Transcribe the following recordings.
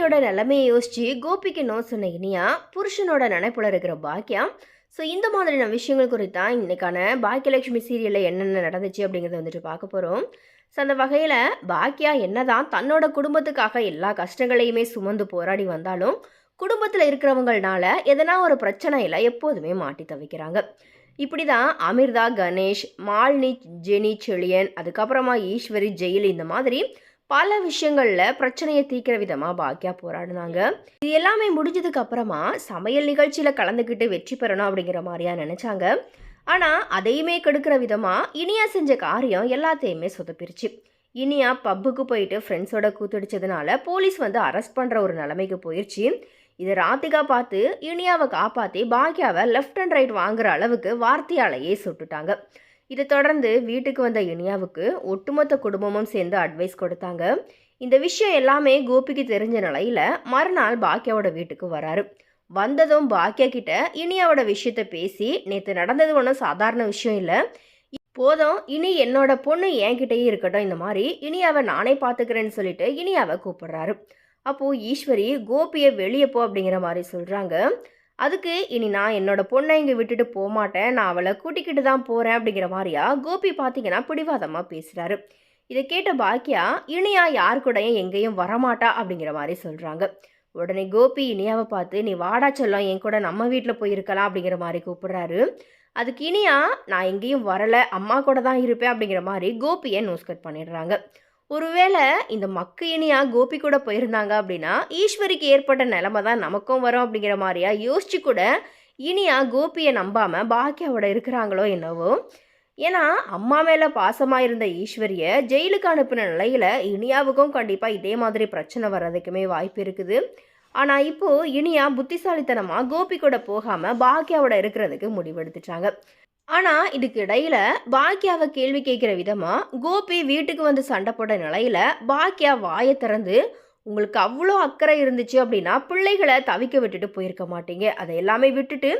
கோபியோட நிலைமையை யோசிச்சு கோபிக்கு நோ சொன்ன இனியா புருஷனோட நினைப்புல இருக்கிற பாக்கியம் ஸோ இந்த மாதிரியான விஷயங்கள் குறித்தான் இன்றைக்கான பாக்கியலட்சுமி சீரியலில் என்னென்ன நடந்துச்சு அப்படிங்கிறத வந்துட்டு பார்க்க போகிறோம் ஸோ அந்த வகையில் பாக்கியா என்னதான் தன்னோட குடும்பத்துக்காக எல்லா கஷ்டங்களையுமே சுமந்து போராடி வந்தாலும் குடும்பத்தில் இருக்கிறவங்களால எதனா ஒரு பிரச்சனையில் எப்போதுமே மாட்டி தவிக்கிறாங்க. இப்படி தான் அமிர்தா கணேஷ் மாலினி ஜெனி செழியன் அதுக்கப்புறமா ஈஸ்வரி ஜெயில் இந்த மாதிரி பல விஷயங்களில் பிரச்சனையை தீர்க்கிற விதமாக பாக்கியா போராடினாங்க. இது எல்லாமே முடிஞ்சதுக்கு அப்புறமா சமையல் நிகழ்ச்சியில் கலந்துக்கிட்டு வெற்றி பெறணும் அப்படிங்கிற மாதிரியா நினச்சாங்க. ஆனால் அதையுமே கெடுக்கிற விதமாக இனியா செஞ்ச காரியம் எல்லாத்தையுமே சொதப்பிருச்சு. இனியா பப்புக்கு போயிட்டு ஃப்ரெண்ட்ஸோட கூத்தடிச்சதுனால போலீஸ் வந்து அரெஸ்ட் பண்ணுற ஒரு நிலைமைக்கு போயிடுச்சு இதை ராத்திகா பார்த்து இனியாவை காப்பாற்றி பாக்கியாவை லெஃப்ட் அண்ட் ரைட் வாங்குற அளவுக்கு வார்த்தையாலேயே சுட்டுட்டாங்க. இதை தொடர்ந்து வீட்டுக்கு வந்த இனியாவுக்கு ஒட்டுமொத்த குடும்பமும் சேர்ந்து அட்வைஸ் கொடுத்தாங்க. இந்த விஷயம் எல்லாமே கோபிக்கு தெரிஞ்ச நிலையில் மறுநாள் பாக்கியாவோட வீட்டுக்கு வராரு. வந்ததும் பாக்கியா கிட்ட இனியாவோட விஷயத்த பேசி நேற்று நடந்தது ஒன்றும் சாதாரண விஷயம் இல்லை. போதும் இனி என்னோட பொண்ணு என்கிட்டயே இருக்கட்டும் இந்த மாதிரி இனியாவை நானே பார்த்துக்கிறேன்னு சொல்லிட்டு இனியாவை கூப்பிடுறாரு. அப்போது ஈஸ்வரி கோபியை வெளியே போ அப்படிங்கிற மாதிரி சொல்கிறாங்க அதுக்கு இனி நான் என்னோட பொண்ணை இங்கே விட்டுட்டு போகமாட்டேன் நான் அவளை கூட்டிக்கிட்டு தான் போகிறேன் அப்படிங்கிற மாதிரியா கோபி பார்த்தீங்கன்னா பிடிவாதமாக பேசுகிறாரு இதை கேட்ட பாக்கியா இனியா யார் கூடயும் எங்கேயும் வரமாட்டா அப்படிங்கிற மாதிரி சொல்கிறாங்க உடனே கோபி இனியாவை பார்த்து நீ வாடா செல்லம் என் கூட நம்ம வீட்டில் போயிருக்கலாம் அப்படிங்கிற மாதிரி கூப்பிடுறாரு. அதுக்கு இனியா நான் எங்கேயும் வரலை அம்மா கூட தான் இருப்பேன் அப்படிங்கிற மாதிரி கோபியை நோஸ்கட் பண்ணிடுறாங்க. ஒருவேளை இந்த மக்கு இனியா கோபி கூட போயிருந்தாங்க அப்படின்னா ஈஸ்வரிக்கு ஏற்பட்ட நிலமை தான் நமக்கும் வரும் அப்படிங்கிற மாதிரியா யோசிச்சு கூட இனியா கோபியை நம்பாமல் பாக்கியாவோட இருக்கிறாங்களோ என்னவோ? ஏன்னா அம்மா மேலே பாசமாக இருந்த ஈஸ்வரியை ஜெயிலுக்கு அனுப்பின நிலையில் இனியாவுக்கும் கண்டிப்பாக இதே மாதிரி பிரச்சனை வர்றதுக்குமே வாய்ப்பு இருக்குது. ஆனால் இப்போது இனியா புத்திசாலித்தனமாக கோபி கூட போகாமல் பாக்கியாவோட இருக்கிறதுக்கு முடிவெடுத்துட்டாங்க. ஆனால் இதுக்கு இடையில பாக்கியாவை கேள்வி கேட்குற விதமாக கோபி வீட்டுக்கு வந்து சண்டை போட்ட நிலையில பாக்கியா வாயை திறந்து உங்களுக்கு அவ்வளோ அக்கறை இருந்துச்சு அப்படின்னா பிள்ளைகளை தவிக்க விட்டுட்டு போயிருக்க மாட்டீங்க. அதை எல்லாமே விட்டுட்டு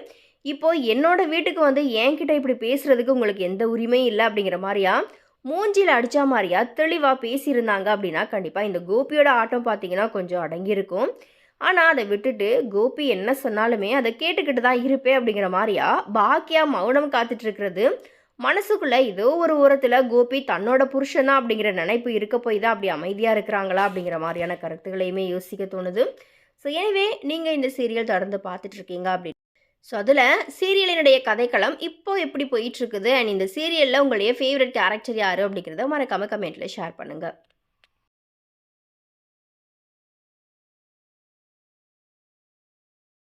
இப்போ என்னோட வீட்டுக்கு வந்து என்கிட்ட இப்படி பேசுறதுக்கு உங்களுக்கு எந்த உரிமையும் இல்லை அப்படிங்கிற மாதிரியா மூஞ்சியில் அடித்த மாதிரியா தெளிவாக பேசியிருந்தாங்க அப்படின்னா கண்டிப்பாக இந்த கோபியோட ஆட்டம் பார்த்தீங்கன்னா கொஞ்சம் அடங்கியிருக்கும். ஆனால் அதை விட்டுட்டு கோபி என்ன சொன்னாலுமே அதை கேட்டுக்கிட்டு தான் இருப்பேன் அப்படிங்கிற மாதிரியா? பாக்கியா மௌனம் காத்துட்டு இருக்கிறது மனசுக்குள்ளே ஏதோ ஒரு ஓரத்தில் கோபி தன்னோட புருஷன் தான் அப்படிங்கிற நினைப்பு இருக்க போய் தான் அப்படி அமைதியாக இருக்கிறாங்களா அப்படிங்கிற மாதிரியான கருத்துக்களையுமே யோசிக்க தோணுது. ஸோ எனவே நீங்கள் இந்த சீரியல் தொடர்ந்து பார்த்துட்டு இருக்கீங்க ஸோ அதில் சீரியலினுடைய கதைக்களம் இப்போ எப்படி போயிட்டுருக்குது? அண்ட் இந்த சீரியலில் உங்களுடைய ஃபேவரட் கேரக்டர் யார் அப்படிங்கிறத மறக்காமல் கமெண்ட்டில் ஷேர் பண்ணுங்கள்